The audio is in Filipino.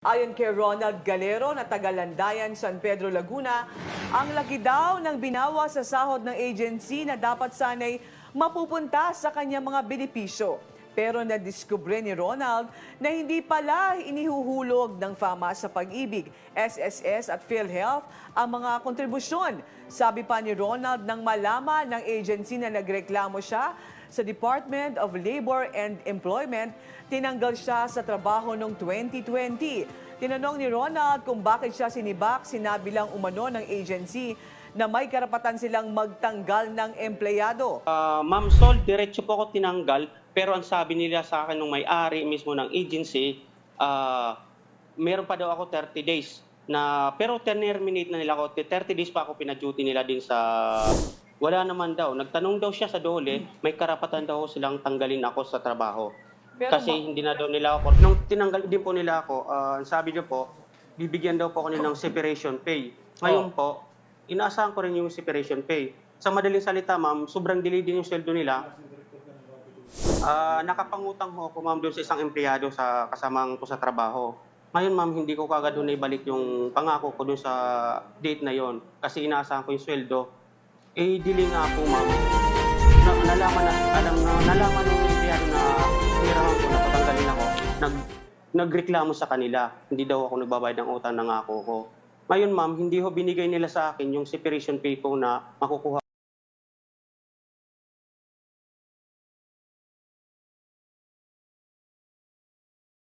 Ayon kay Ronald Galero na taga-Landayan, San Pedro, Laguna, ang laki daw ng binawa sa sahod ng agency na dapat sanay mapupunta sa kanyang mga benepisyo. Pero nadiskubre ni Ronald na hindi pala inihuhulog ng FAMA sa pag-ibig, SSS at PhilHealth ang mga kontribusyon. Sabi pa ni Ronald nang malaman ng agency na nagreklamo siya sa Department of Labor and Employment, tinanggal siya sa trabaho noong 2020. Tinanong ni Ronald kung bakit siya sinibak, sinabi lang umano ng agency na may karapatan silang magtanggal ng empleyado. Ah, Ma'am Sol, diretso po ako tinanggal. Pero ang sabi nila sa akin nung may-ari mismo ng agency, ah, meron pa daw ako 30 days. Na, pero terminate na nila ako. 30 days pa ako pina-duty nila din sa... Wala naman daw. Nagtanong daw siya sa dole, may karapatan daw silang tanggalin ako sa trabaho. Pero Kasi ma- hindi na daw nila ako. Nung tinanggal din po nila ako, ang sabi niyo po, bibigyan daw po ako ng separation pay. Ngayon po, inaasahan ko rin yung separation pay. Sa madaling salita, ma'am, sobrang delay din yung sweldo nila. Ah, nakapangutang ho ako, ma'am, doon sa isang empleyado sa kasamang ko sa trabaho. Ngayon, ma'am, hindi ko kagad doon ibalik yung pangako ko doon sa date na yon kasi inaasahan ko yung sweldo. Eh, delay nga po, ma'am. Na, nalaman na, alam na, nalaman ng empleyado na hiraman ko na patanggalin ako. Nag, nagreklamo sa kanila. Hindi daw ako nagbabayad ng utang na ngako ko. Ngayon, ma'am, hindi ho binigay nila sa akin yung separation pay ko na makukuha